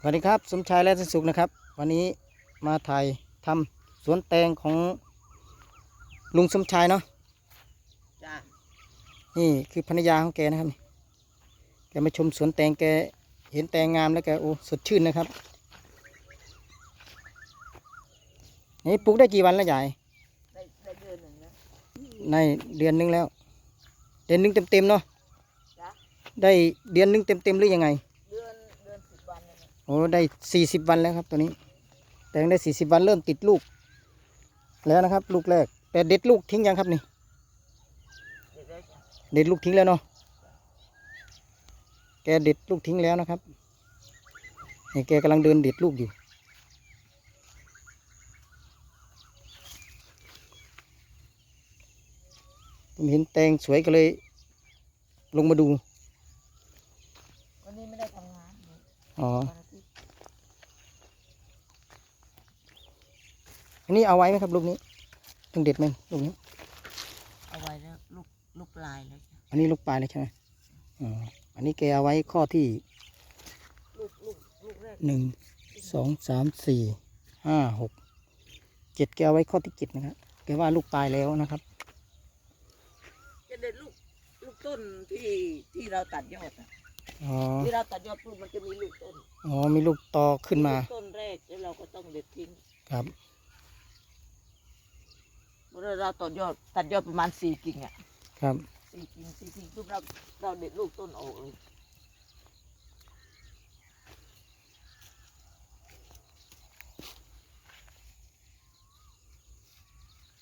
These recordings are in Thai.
สวัสดีครับสมชายและสุขนะครับ วันนี้มาถ่ายทำสวนแตงของลุงสมชายเนาะจ้านี่คือภรรยาของแกนะครับนี่แกมาชมสวนแตงแกเห็นแตงงามแล้วแกโอ้สดชื่นนะครับนี่ปลูกได้กี่วันแล้วยายได้ได้เดือนหนึ่งแล้วในเดือนหนึงแล้ว เดือนหนึงเต็มๆเนาะจ้าได้เดือนหนึงเต็มๆหรือยังไง โอ้ได้สี่สิบวันแล้วครับตัวนี้ แตงได้สี่สิบวันเริ่มติดลูก แล้วนะครับ ลูกแรก แต่เด็ดลูกทิ้งยังครับนี่เด็กได้จ้ะเด็ดลูกทิ้งแล้วเนาะ แกเด็ดลูกทิ้งแล้วนะครับนี่แกกำลังเดินเด็ดลูกอยู่ผมเห็นแตงสวยก็เลย ลงมาดู วันนี้ไม่ได้ทำงานเลยอ๋อ วัน อาทิตย์อันนี้เอาไว้ไหมครับลูกนี้ต้องเด็ดไหมลูกนี้ เอาไว้แล้วลูกลูกปลายแล้วจ้ะอันนี้ลูกปลายเลยใช่ไหมอ๋ออันนี้แกเอาไว้ข้อที่ลูกลูกลูกแรกหนึ่งสองสามสี่ห้าหกเจ็ดแกเอาไว้ข้อที่เจ็ดนะครับแกว่าลูกปลายแล้วนะครับ จะเด็ดลูกลูกต้นที่ที่เราตัดยอดอะอ๋อที่เราตัดยอดปุ๊บมันจะมีลูกต้นอ๋อมีลูกตอขึ้นมา ลูกต้นแรกแล้วเราก็ต้องเด็ดทิ้ง ครับ เมื่อเราตัดยอดตัดยอดประมาณสี่กิ่งอะครับสี่กิ่งสี่กิ่งปุ๊บเราเราเด็ดลูกต้นออกเลย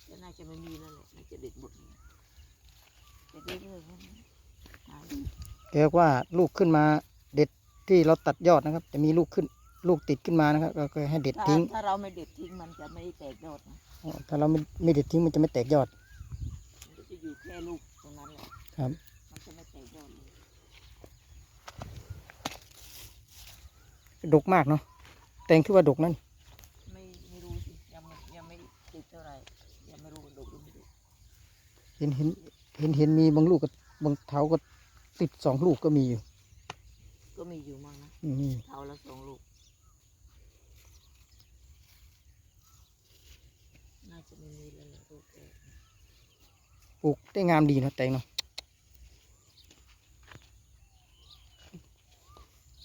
ก็น่าจะไม่มีแล้วแหละน่าจะเด็ดหมดเลยเด็ดเรื่อยๆนะหาดูแกบอกว่าลูกขึ้นมาเด็ดที่เราตัดยอดนะครับ จะมีลูกขึ้น ลูกติดขึ้นมานะครับก็คือให้เด็ดถ้าทิ้ง ถ้าเราไม่เด็ดทิ้งมันจะไม่แตกยอดนะอ๋อถ้าเราไม่ไม่เด็ดทิ้งมันจะไม่แตกยอดมันก็จะอยู่แค่ลูกตรงนั้นแหละครับ มันจะไม่แตกยอดเลยดกมากเนาะแตงคือว่าดกนั่นไม่ไม่รู้สิยังไม่ยังไม่ติดเท่าไหร่ยังไม่รู้ว่าดกหรือไม่ดกเห็นเห็นเห็นเห็นมีบางลูกก็บางเท้าก็ติดสองลูกก็มีอยู่ ก็มีอยู่มั่งนะอืมเท่าละสองลูก น่าจะ ไม่มีแล้วแหละลูกแรกปลูกได้งามดีเนาะแตงเนาะ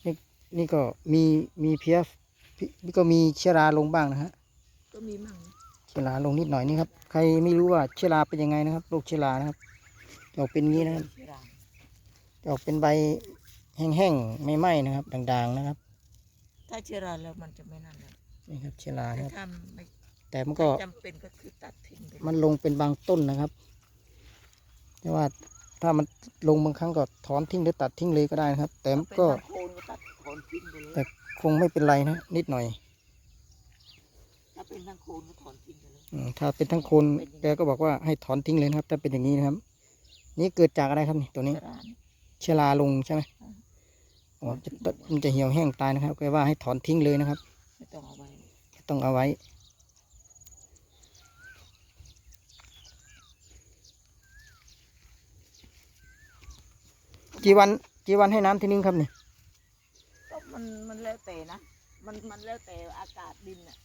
นี่นี่ก็มีมีเพี้ยพี่นี่ก็มีเชื้อราลงบ้างนะฮะก็มีมั่งนะเชื้อราลงนิดหน่อยนี่ครับ ใครไม่รู้ว่าเชื้อราเป็นยังไงนะครับโรคเชื้อรานะครับจะออกเป็นอย่างนี้นะครับเชื้อราจะออกเป็นใบแห้งๆไม่ไหม้นะครับด่างๆนะครับ ถ้าเชื้อราแล้วมันจะไม่นั่นนะนี่ครับเชื้อราแต่นะครับ ถ้าไม่ แต่มันก็จำเป็นก็คือตัดทิ้งไปมันลงเป็นบางต้นนะครับแต่ว่าถ้ามันลงบางครั้งก็ถอนทิ้งหรือตัดทิ้งเลยก็ได้นะครับ แต่ถ้ามันเป็นก็ทางโคนก็ตัดโคนทิ้งไปเลยแต่คงไม่เป็นไรนะนิดหน่อยถ้าเป็นทางโคนก็ถอนทิ้งไปเลยอืมถ้าเป็นทั้งโคนแกก็บอกว่าให้ถอนทิ้งเลยนะครับ ถ้าเป็นอย่างนี้นะครับ นี่เกิดจากอะไรครับนี่ตัวนี้เชื้อราเนี่ยเชื้อราลงใช่ไหมอ๋อจะมันจะเหี่ยวแห้งตายนะครับแกว่าให้ถอนทิ้งเลยนะครับ ไม่ต้องเอาไว้ ต้องเอาไว้ กี่วันกี่วันให้น้ำทีนึงครับนี่ก็มันมันแล้วแต่นะ มันมันแล้วแต่อากาศดินอะ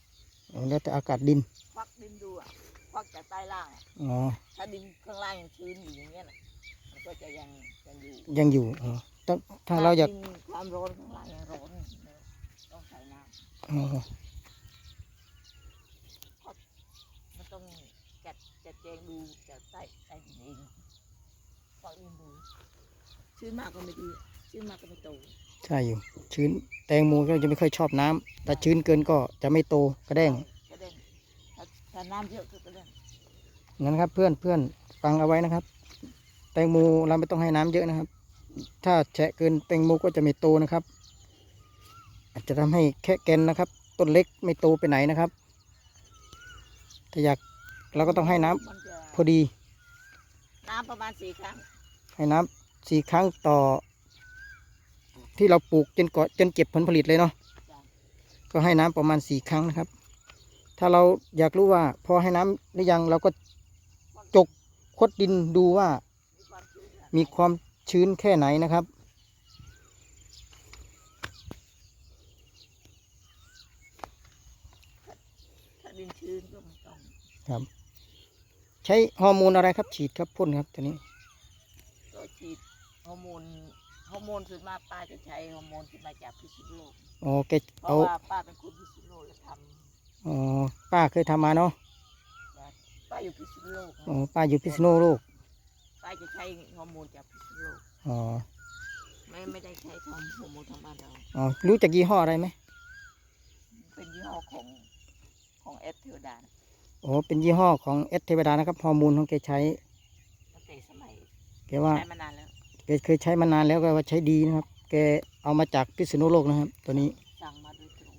อ๋อแล้วแต่อากาศดินควักดินดูอะควักจากใต้ล่างอะอ๋อถ้าดินข้างล่างยังชื้นอยู่อย่างเงี้ยนะมันก็จะยังยังอยู่ยังอยู่อ๋อต้องถ้าเราอยากดินความร้อนข้างล่างยังร้อนอยู่นะต้องใส่น้อ๋อำมันต้องจัดจัดแจงดูจากใต้ใต้ดินเองควักดินดู ชื้นมากก็ไม่ดีชื้นมากก็ไม่โตใช่อยู่ ชื้นแตงโมก็จะไม่ค่อยชอบน้ำแต่ชื้นเกินก็จะไม่โตกระแดงกระเด็นถ้าถ้าน้ำเยอะก็กระเด็นนั้นครับเพื่อนเพื่อนฟังเอาไว้นะครับ แตงโมเราไม่ต้องให้น้ำเยอะนะครับ ถ้าแฉะเกินแตงโมก็จะไม่โตนะครับ อาจจะทำให้แค่แกนนะครับ ต้นเล็กไม่โตไปไหนนะครับ ถ้าอยากเราก็ต้องให้น้ำมันจะพอดีน้ำประมาณสี่ครั้งให้น้ำ สี่ครั้งต่อ ที่เราปลูกจนกจนเก็บผลผลิตเลยเนาะก็ให้น้ำประมาณสี่ครั้งนะครับ ถ้าเราอยากรู้ว่า พอให้น้ำหรือยังเราก็จกคดดินดูว่า มีความชื้นแค่ไหนนะครับถ้าดินชื้นก็ไม่ต้องครับ ใช้ฮอร์โมนอะไรครับ ฉีดครับพ่นครับตอนนี้ก็ฉีด ฮอร์โมนฮอร์โมนส่วนมากป้าจะใช้ฮอร์โมนที่มาจากพิษณุโลกอ๋อแกเพเอาราะว่าป้าเป็นคนพิษณุโลกแล้วทอ๋อป้าเคยทำมาเนาะำป้าอยู่พิษณุโลกอ๋อป้าอยู่พิษณุโลกป้าจะใช้ฮอร์โมนจากพิษณุโลกอ๋อไม่ไม่ได้ใช้ทำฮอร์โมนทางบ้านเราอ๋อรู้จักยี่ห้ออะไรไหมเป็นยี่ห้อของของเอสเทวดานะอ๋อเป็นยี่ห้อของเอสเทวดานะครับฮอร์โมนของแกใช้ตั้งแต่สมัยแกว่าใช้มานานแล้ว แกเคยใช้มานานแล้วก็ว่าใช้ดีนะครับ แกเอามาจากพิษณุโลกนะครับ ตัวนี้สั่งมาโดยตรง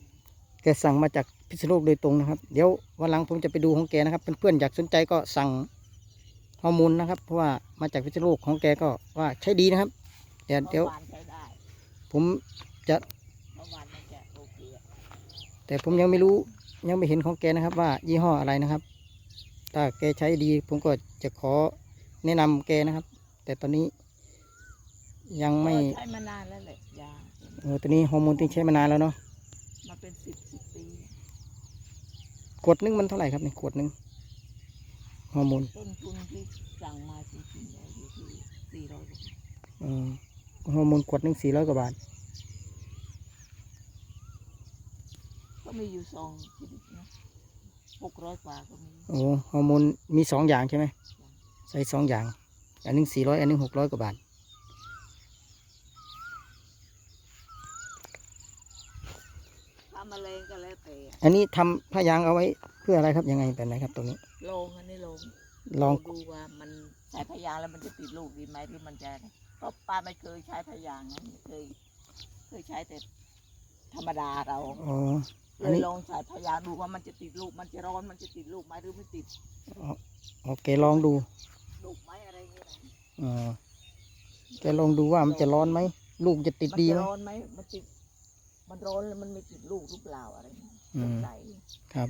แกสั่งมาจากพิษณุโลกโดยตรงนะครับ เดี๋ยววันหลังผมจะไปดูของแกนะครับ เพื่อนๆอยากสนใจก็สั่งฮอร์โมนนะครับ เพราะว่ามาจากพิษณุโลกของแกก็ว่าใช้ดีนะครับเดี๋ยวเดี๋ยวเมื่อวานใช้ได้ผมจะเมื่อวานมันจะโอเคอะแต่ผมยังไม่รู้ยังไม่เห็นของแกนะครับ ว่ายี่ห้ออะไรนะครับ ถ้าแกใช้ดีผมก็จะขอแนะนำแกนะครับ แต่ตอนนี้ ยังไม่เออใช้มานานแล้วแหละยาเออตัวนี้ฮอร์โมนที่ใช้มานานแล้วเนาะมาเป็นสิบสิบปีขวดนึงมันเท่าไหร่ครับในขวดนึงฮอร์โมนต้นทุนที่สั่งมาจริงๆแล้วอยู่ที่สี่ร้อยเออฮอร์โมนขวดนึงสี่ร้อยกว่าบาทก็มีอยู่สองชนิดนะหกร้อยกว่าก็มีโอ้ฮอร์โมนมีสองอย่างใช่ไหมใส่สองอย่าง อันหนึงสี่ร้อยอันหนึงหกร้อยกว่าบาท ถ้าแมลงก็แล้วแต่อันนี้ทำผ้ายางเอาไว้เพื่ออะไรครับยังไงเป็นไรครับตรงนี้ ลงอันนี้ลงลองดูว่ามันใช้พยางแล้วมันจะติดลูกดีไหมหรือมันจะเพราะป้าไม่เคยใช้พยางนะไม่เคย เคยใช้แต่ธรรมดาเราอ๋อ เลอันยนี้ลองใส่พยางดูว่ามันจะติดลูก มันจะร้อนมันจะติดลูกไหมหรือไม่ติดโอเคลองดูลูกไหมอะไรเงี้ยนะอ๋อแกลองดูว่ามันจะร้อนไหมลูกจะติดมันดีจะไหมร้อนไหมมันติด มันร้อนแล้วมันไม่ติดลูกหรือเปล่าอะไรเงี้ยอืสงมสัยครับ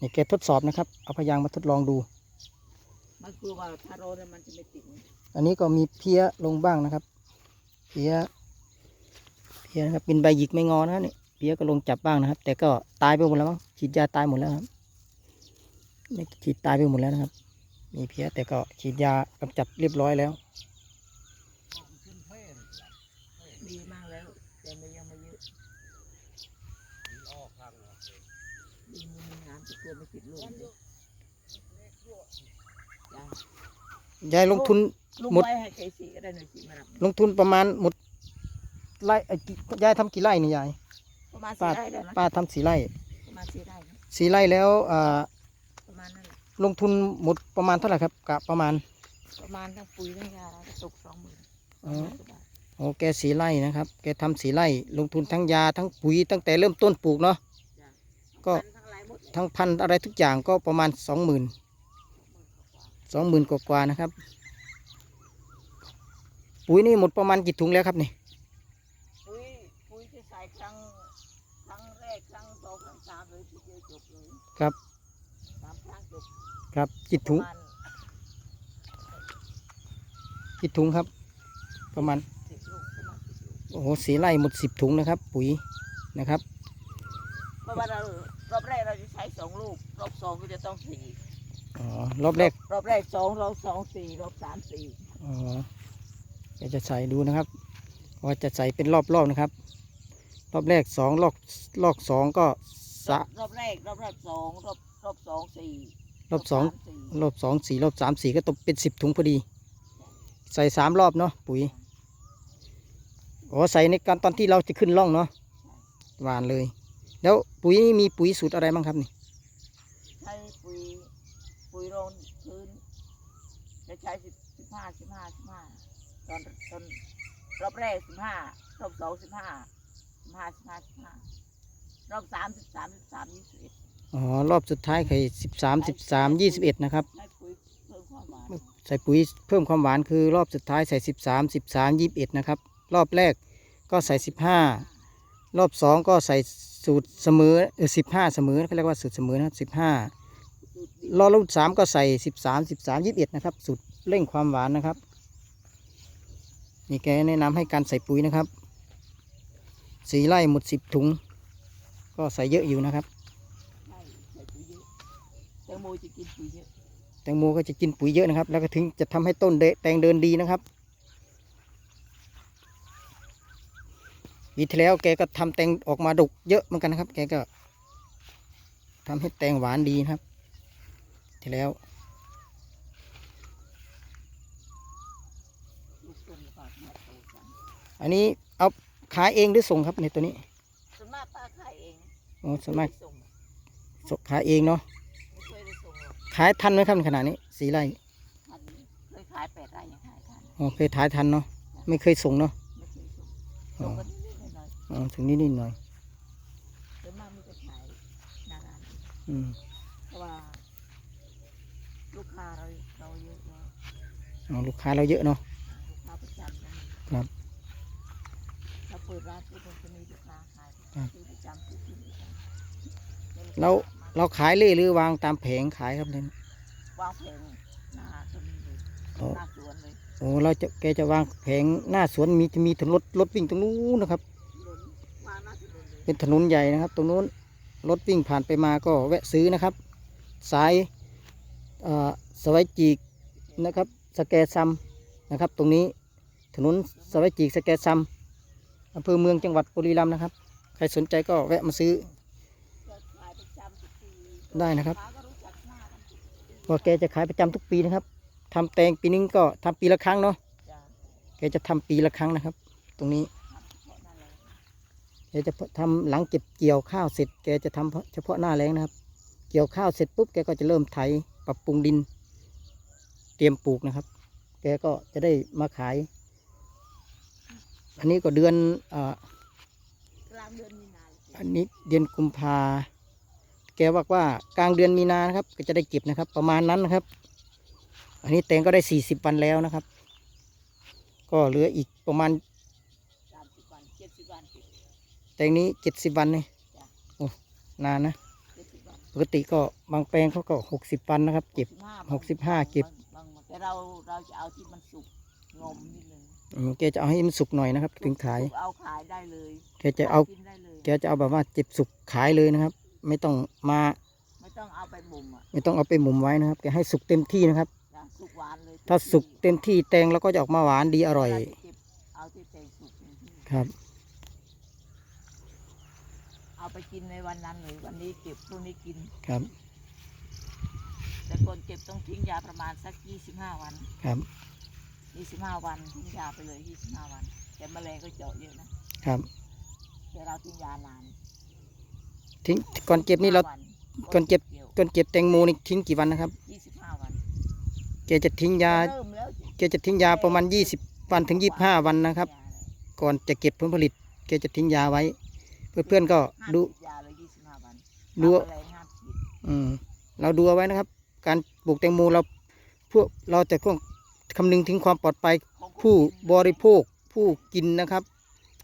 นี่แกทดสอบนะครับ เอาพยางมาทดลองดู มันกลัวว่าถ้าร้อนแล้วมันจะไม่ติดอันนี้ก็มีเพี้ยลงบ้างนะครับ เพี้ยเพี้ยนะครับเป็นใบหยิกไม่งอนะครับนี่เพี้ยก็ลงจับบ้างนะครับ แต่ก็ตายไปหมดแล้วมั้งฉีดยาตายหมดแล้วครับนี่ฉีดตายไปหมดแล้วนะครับ มีเพี้ยแต่ก็ฉีดยากำจัดเรียบร้อยแล้ว ดีมากแล้ว แต่มันยังไม่เยอะดี มันงามจะกลัวไม่ติดลูกเลยจ้ะยายลงทุนลูกหมด ไว้ให้เคสีก็ได้หน่อยสิมารับลงทุนประมาณหมดไร่ไอ้กี่ยายทำกี่ไร่นี่ยายประมาณป้าสี่ไร่ได้ไหมป้าทำสี่ไร่ประมาณสี่ไร่ครับสี่ไร่แล้วอ่าประมาณนั่นแหละลงทุนหมดประมาณเท่าไหร่ครับกะประมาณ ประมาณทั้งปุ๋ยทั้งยาตกสองหมื่นอ๋อ โอ้แกสีไร่นะครับ แกทำสีไร่ ลงทุนทั้งยาทั้งปุ๋ยตั้งแต่เริ่มต้นปลูกเนาะก็ ทั้งหลายหมดเลยทั้งพันธุ์อะไรทุกอย่างก็ประมาณสองหมื่นสองหมื่นกว่าๆนะครับ ปุ๋ยนี่หมดประมาณกี่ถุงแล้วครับนี่ปุ๋ยปุ๋ยที่ใส่ครั้งครั้งแรกครั้งสองครั้งสามเลยทีเดียวจบเลยครับสามครั้งจบครับกี่ถุงประมาณกี่ถุงครับ ประมาณสิบลูกประมาณสิบลูกโอ้โหสีไร่หมดสิบถุงนะครับ ปุ๋ยนะครับเพราะว่าเรา รอบแรกเราจะใช้สองลูก รอบสองก็จะต้องสี่อ๋อรอบแรกรอบแรกสองรอบสองสี่รอบสามสี่อ๋อเดี๋ยวจะใส่ดูนะครับว่าจะใส่เป็นรอบๆนะครับ รอบแรกสองรอบรอบสองก็สะรอบแรกรอบแรกสองรอบรอบสองสี่รอบสองามสี่รอบสองสี่รอบสามสี่ก็ตกเป็นสิบถุงพอดี ใส่สามรอบเนาะปุ๋ยอ๋อใส่ในการตอนที่เราจะขึ้นร่องเนาะหวานเลย แล้วปุ๋ยนี่มีปุ๋ยสูตรอะไรบ้างครับนี่ ใช้ปุ๋ยปุ๋ยโรนพื้นจะใช้สิบสิบห้าสิบห้าสิบห้าตอนตอนรอบแรกสิบห้ารอบสองสิบห้าสิบห้าสิบห้าสิบห้ารอบสามสิบสามสิบสามยี่สิบเอ็ดอ๋อรอบสุดท้ายคือสิบสามสิบสามยี่สิบเอ็ดนะครับ ใช้ปุ๋ยเพิ่มความหวานใส่ปุ๋ยเพิ่มความหวานคือรอบสุดท้ายใส่สิบสามสิบสามยี่สิบเอ็ดนะครับ รอบแรกก็ใส่สิบห้ารอบสองก็ใส่ สูตรเสมอเออสิบห้าเสมอเขาเรียกว่าสูตรเสมอนะสิบห้าสูตรดีรอบรุ่นสามก็ใส่สิบสามสิบสามยี่สิบเอ็ดนะครับ สูตรเร่งความหวานนะครับนี่แกแนะนำให้การใส่ปุ๋ยนะครับสีไร่หมดสิบถุง ก็ใส่เยอะอยู่นะครับใช่ใส่ปุ๋ยเยอะแต่โมจะกินปุ๋ยเยอะแตงโมก็จะกินปุ๋ยเยอะนะครับ แล้วก็ถึงจะทำให้ต้นเดแตงเดินดีนะครับ ปีที่แล้วแกก็ทำแตงออกมาดกเยอะเหมือนกันนะครับ แกก็ทำให้แตงหวานดีนะครับ ที่แล้วลูกต้นแล้วก็มาโตจังอันนี้เอาขายเองหรือส่งครับในตัวนี้ส่วนมากป้าขายเองโอ้ส่วนมากไส่งส่งขายเองเนาะไม่เคยได้ส่งหรอกขายทันไหมครับในขนาดนี้สีไร่ทันเคยขายแปดไร่ยังขายทันอ๋อเคยขายทันเนาะไม่เคยส่งเนาะ ไม่เคยส่งส่งกันนิดๆหน่อยอ๋อถึงนิดนิดหน่อยๆส่วนมากไมแต่จะขายหนานานอืมเพราะว่า ลูกค้าเราเราเยอะแล้วอ๋อลูกค้าเราเยอะเนาะลูกค้าประจำนะครับ เราเปิดร้านปุ๊บมันจะมีลูกค้าขายครับซื้อประจำซื้อกินประจำเราเราขายเล่หรือวางตามแผงขายครับเนี่ยวางเพลงหน้าตรงนี้เลยโอ้หน้าสวนเลย โอ้เราจะแกจะวางแผงหน้าสวนมีจะมีถนนรถรถวิ่งตรงนู้นนะครับ ถนนวางหน้าถนน เป็นถนนใหญ่นะครับ ตรงนู้นรถวิ่งผ่านไปมาก็แวะซื้อนะครับ สายสวัยจีกนะครับสแกซัมนะครับ ตรงนี้ถนนสวัยจีกสแกซัมอำเภอเมืองจังหวัดบุรีรัมย์นะครับ ใครสนใจก็แวะมาซื้อได้นะครับลูกาก็รู้จักหน้ากันทุกปีเพราะแกจะขายประจำทุกปีนะครับทำแตงปีนึงก็ทำปีละครั้งเนาะจ้ะแกจะทำปีละครั้งนะครับ ตรงนี้ ทำเฉพาะหน้าแรง แกจะทำหลังเก็บเกี่ยวข้าวเสร็จแกจะทำเฉพาะหน้าแล้งนะครับ เกี่ยวข้าวเสร็จปุ๊บแกก็จะเริ่มไถปรับปรุงดิน เตรียมปลูกนะครับ แกก็จะได้มาขาย อันนี้ก็เดือนอกลางเดือนมีนาอันนี้เดือนกุมภาแกบอกว่ากลางเดือนมีนานครับ ก็จะได้เก็บนะครับ ประมาณนั้นนะครับ อันนี้แตงก็ได้สี่สิบวันแล้วนะครับ ก็เหลืออีกประมาณ สามสิบวันเจ็ดสิบวันเก็บ แตงนี้เจ็ดสิบวันนี่จ้ะโอ้นานนะเจ็ดสิบวันปกติก็บางแปลงเขาก็หกสิบวันนะครับ เก็บ65หกสิบห้าเก็บบางบางแต่เราเราจะเอาที่มันสุกงอมนิดนึงอืมแกจะเอาให้มันสุกหน่อยนะครับ ถึงขายสุกเอาขายได้เลยแกจะเอากินได้เลยแกจะเอาแบบว่าเจ็บสุกขายเลยนะครับ ไม่ต้องมาไม่ต้องเอาไปบ่มอะไม่ต้องเอาไปหมุมไว้นะครับแกให้สุกเต็มที่นะครับจ้ะสุกหวานเลยถ้าสุกเต็มที่แตงแล้วก็จะออกมาหวานดีอร่อยเวลาที่เก็บเอาที่แตงสุกเต็มที่ครับเอา ไปกินในวันนั้นเลยวันนี้เก็บพรุ่งนี้กิน ครับ แต่ก่อนเก็บต้องทิ้งยาประมาณสักยี่สิบห้าวันครับ ยี่สิบห้าวันทิ้งยาไปเลยยี่สิบห้าวัน แต่แมลงก็เจาะเยอะนะครับ แต่เราทิ้งยานานทิ้งก่อนเก็บนี่เรา25วันก่อนเก็บกี่ยวก่อนเก็บแตงโมนี่ทิ้งกี่วันนะครับยี่สิบห้าวันแกจะทิ้งยาเริ่มแล้วแกจะทิ้งยาประมาณยี่สิบวันถึงยี่สิบห้าวันนะครับยาเลยก่อนจะเก็บผลผลิตแกจะทิ้งยาไว้ เพื่อนๆก็ห้ามดู ฉีดยาเลยยี่สิบห้าวันดู ทำอะไรห้ามฉีดอืมเราดูเอาไว้นะครับ การปลูกแตงโมเราพวกเราจะต้องคำนึงถึงความปลอดภัยของผู้กินบริโภคผู้กินนะครับ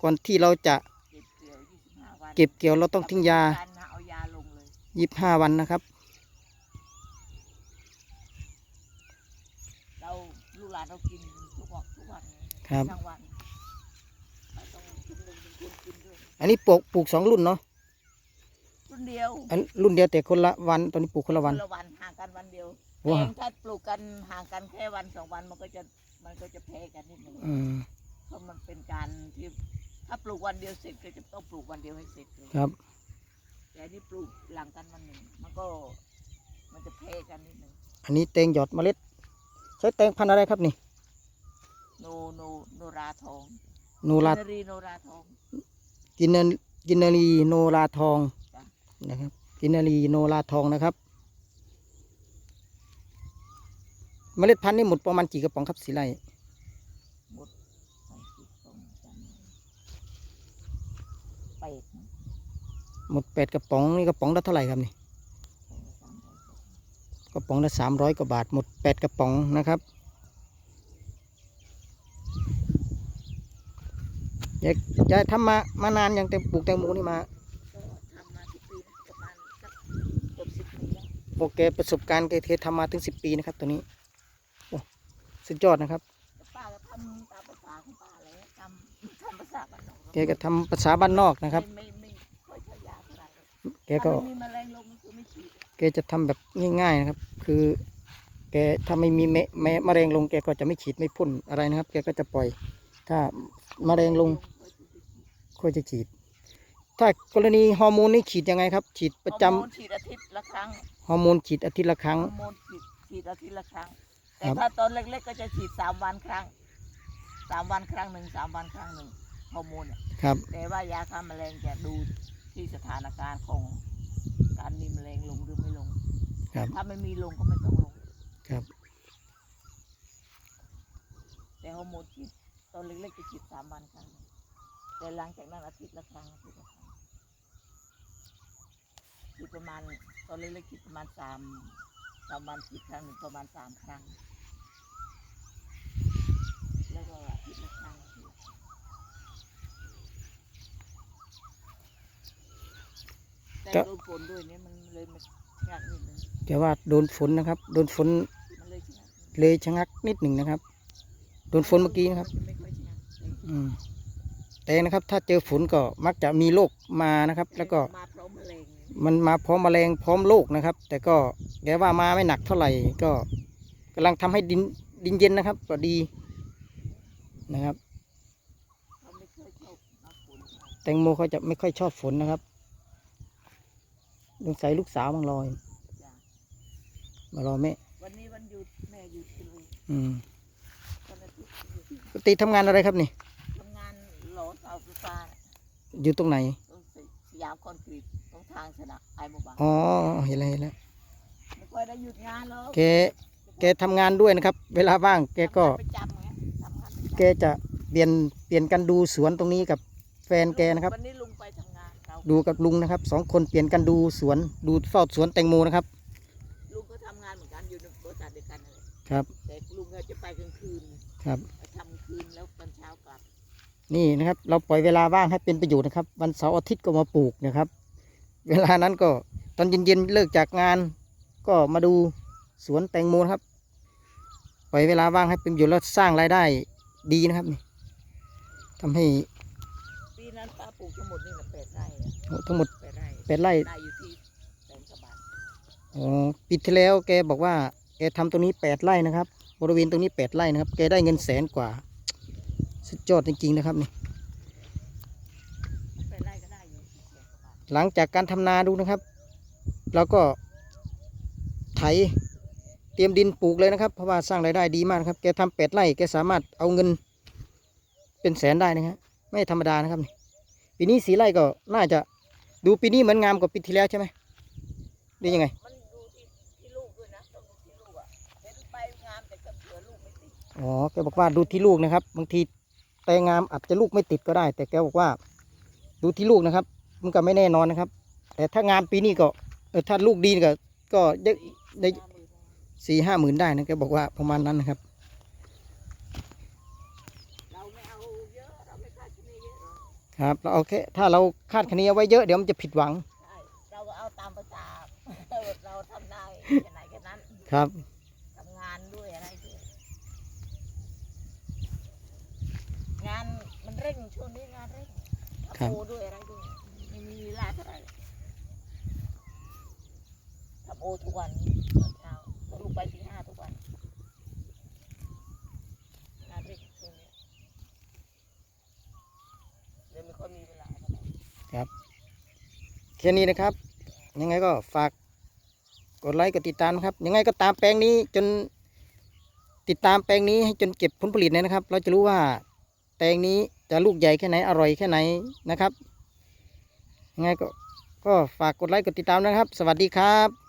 ก่อนที่เราจะเก็บเกี่ยวยี่สิบห้าวันเก็บเกี่ยวเราต้องทิ้งยา การนะเอายาลงเลยยี่สิบห้าวันนะครับ เราลูกหลานเรากินทุกวันทุกวันเลยครับ ทั้งวันเราต้องกินหนึ่งเป็นคนกินด้วย อันนี้ปลูกปลูกสองรุ่นเนาะรุ่นเดียวอันรุ่นเดียวแต่คนละวันตอนนี้ปลูกคนละวันละวันห่างกันวันเดียวว้า เองถ้าปลูกกันห่างกันแค่วันสองวันมันก็จะมันก็จะแพ้กันนิดหนึ่งอืมเพราะมันเป็นการที่ถ้าปลูกวันเดียวเสร็จก็จะต้องปลูกวันเดียวให้เสร็จเลยครับ แต่อันนี่ปลูกหลังกันวันหนึ่งมันก็มันจะแพ้กันนิดหนึ่งอันนี้แตงหยอดเมล็ด ใช้แตงพันธุ์อะไรครับนี่โนโนโนราทองโนราเนรีโนราทอง กินเนกินนารีโนราทองจ้ะนะครับ กินนารีโนราทองนะครับเมล็ดพันธุ์นี่หมดประมาณกี่กระป๋องครับสีไร่หมดไปสิบสองจำเป็ดนะหมดแปดกระป๋องนี่กระป๋องละเท่าไหร่ครับนี่สองร้อยสามร้อยกว่ากระป๋องละสามร้อยกว่าบาทหมดแปดกระป๋องนะครับ ยายยายทำมามานานยังแต่ปลูกแตงโมนี่มาก็ทำมาทุกปีนะประมาณสักเกือบสิบปีแล้วโอเคประสบการณ์แกเคยทำมาถึงสิบปีนะครับ ตัวนี้โอ้สุดยอดนะครับแต่ป้าก็ทำตามภาษาของป้าเลยทำทำภาษาบ้านนอกแกก็ทำภาษาบ้านนอกนะครับไม่ไม่ไม่ค่อยใช้ยาเท่าไหร่หรอกแกก็ถ้าไม่มีแมลงลงก็คือไม่ฉีดแกกจะทำแบบง่ายๆนะครับ คือแกถ้าไม่มีแม่แม่มะเร็งลงแกก็จะไม่ฉีดไม่พ่นอะไรนะครับ แกก็จะปล่อย ถ้ามะเร็งลง ค่อยจะฉีด ถ้ากรณีฮอร์โมนนี่ฉีดยังไงครับ ฉีดประจำฮอโมนฉีดอาทิตย์ละครั้งฮอร์โมนฉีดอาทิตย์ละครั้ง ฮอร์โมนฉีดฉีดอาทิตย์ละครั้ง แต่ครับ ถ้าตอนเล็กๆก็จะฉีดสามวันครั้งสามวันครั้งหนึ่งสามวันครั้งหนึ่งฮอร์โมนเนี่ยครับ แต่ว่ายาฆ่าแมลงจะดูที่สถานการณ์ของการมีแมลงลงหรือไม่ลง ครับ ถ้าไม่มีลงก็ไม่ต้องลง ครับ แต่ฮอร์โมนฉีดตอนเล็กๆจะฉีดสามวันครั้งหนึ่ง แต่หลังจากนั้นอาทิตย์ละครั้งอาทิตย์ละครั้งฉีดประมาณตอนเล็กๆฉีดประมาณสามสามวันฉีดครั้งหนึ่งประมาณสามครั้ง แล้วก็อาทิตย์ละครั้งแต่ก็โดนฝนด้วยเนี่ยมันเลยมันยากนิดนึงแต่ว่าโดนฝนนะครับ โดนฝนมันเลยชะงักเลยชะงักนิดหนึ่งนะครับ โดนฝนเมื่อกี้นะครับไม่ค่อยชะงักเลยอืม แต่นะครับถ้าเจอฝนก็มักจะมีโรคมานะครับ แล้วก็มาพร้อมแมลงมันมาพร้อมแมลงพร้อมโรคนะครับ แต่ก็แกว่ามาไม่หนักเท่าไหร่ก็กำลังทำให้ดินดินเย็นนะครับ ก็ดีนะครับเขาไม่เคยชอบน้ำฝนเท่าไหร่แตงโมเขาจะไม่ค่อยชอบฝนนะครับสงสัยลูกสาวมังรอยจ้ะมารอแม่ วันนี้วันหยุดแม่หยุดเลย อืมวันอาทิตย์หยุดปกติทำงานอะไรครับนี่ ทำงานหลอเสาไฟฟ้า อยู่ตรงไหน ตรงสยามคอนกรีตตรงทางชนะไอโมบายอ๋อเห็นแล้วเห็นแล้วไม่ค่อยได้หยุดงานหรอกแกแกทำงานด้วยนะครับ เวลาว่าง แกก็ทำงานประจำไงทำงานประจำแกจะเปลี่ยนเปลี่ยนกันดูสวนตรงนี้กับแฟนแกนะครับ วันนี้ลุงไปทำงานเราดูกับลุงนะครับสองคนเปลี่ยนกันดูสวนดูเฝ้าสวนแตงโมนะครับ ลุงก็ทำงานเหมือนกันอยู่ในบริษัทเดียวกันนั่นแหละครับ แต่ลุงก็จะไปกลางคืนครับ นี่นะครับ เราปล่อยเวลาว่างให้เป็นประโยชน์นะครับ วันเสาร์อาทิตย์ก็มาปลูกนะครับ เวลานั้นก็ตอนเย็นๆเลิกจากงาน ก็มาดูสวนแตงโมนะครับ ปล่อยเวลาว่างให้เป็นประโยชน์แล้วสร้างรายได้ดีนะครับนี่ทำให้ปีนั้นป้าปลูกทั้งหมดนี่นะแปดไร่อะทั้งหมดแปดไร่แปดไร่ได้อยู่ที่แสนกว่าบาทอ๋อปีที่แล้วแกบอกว่าแกทำตรงนี้แปดไร่นะครับ บริเวณตรงนี้แปดไร่นะครับ แกได้เงินแสนกว่า สุดยอดจริงๆนะครับนี่แปดไร่ก็ได้อยู่ที่แสนกว่าบาทหลังจากการทำนาดูนะครับ เราก็ไถเตรียมดินปลูกเลยนะครับ เพราะว่าสร้างรายได้ดีมากนะครับ แกทำแปดไร่แกสามารถเอาเงินเป็นแสนได้นะครับไม่ธรรมดานะครับนี่ปีนี้สีไร่ก็น่าจะดูปีนี้เหมือนงามกว่าปีที่แล้วใช่ไหมหรือยังไงมันดูที่ที่ลูกด้วยนะต้องดูที่ลูกอะเห็นไปงามแต่ก็เผื่อลูกไม่ติดอ๋อแกบอกว่าดูที่ลูกนะครับ บางที แตงงามอาจจะลูกไม่ติดก็ได้ แต่แกบอกว่า ดูที่ลูกนะครับ มันก็ไม่แน่นอนนะครับ แต่ถ้างามปีนี้ก็เออถ้าลูกดีก็ ก็ได้ได้ห้าหมื่นสี่ห้าหมื่นได้นะแกบอกว่าประมาณนั้นนะครับเราไม่เอาเยอะเราไม่คาดคะเนเยอะหรอกครับเราเอาแค่ถ้าเราคาดคะเนเอาไว้เยอะเดี๋ยวมันจะผิดหวังใช่เราก็เอาตามภาษาเราทำได้แค่ไหนแค่นั้นครับ ทำงานด้วยอะไรด้วยงานมันเร่งช่วงนี้งานเร่ง ครับทำโอด้วยอะไรด้วยไม่มีเวลาเท่าไหร่ทำโอทุกวันตอนเช้าต้องลุกไปตีห้าทุกวันงานเร่งช่วงนี้เลยวไม่ค่อยมีเวลาเท่าไหร่แค่นี้นะครับ ยังไงก็ฝากกดไลค์กดติดตามนะครับ ยังไงก็ตามแปลงนี้จนติดตามแปลงนี้ให้จนเก็บผลผลิตเลยนะครับ เราจะรู้ว่าแปลงนี้ จะลูกใหญ่แค่ไหนอร่อยแค่ไหนนะครับยังไงก็ก็ฝากกดไลค์กดติดตามนะครับ สวัสดีครับ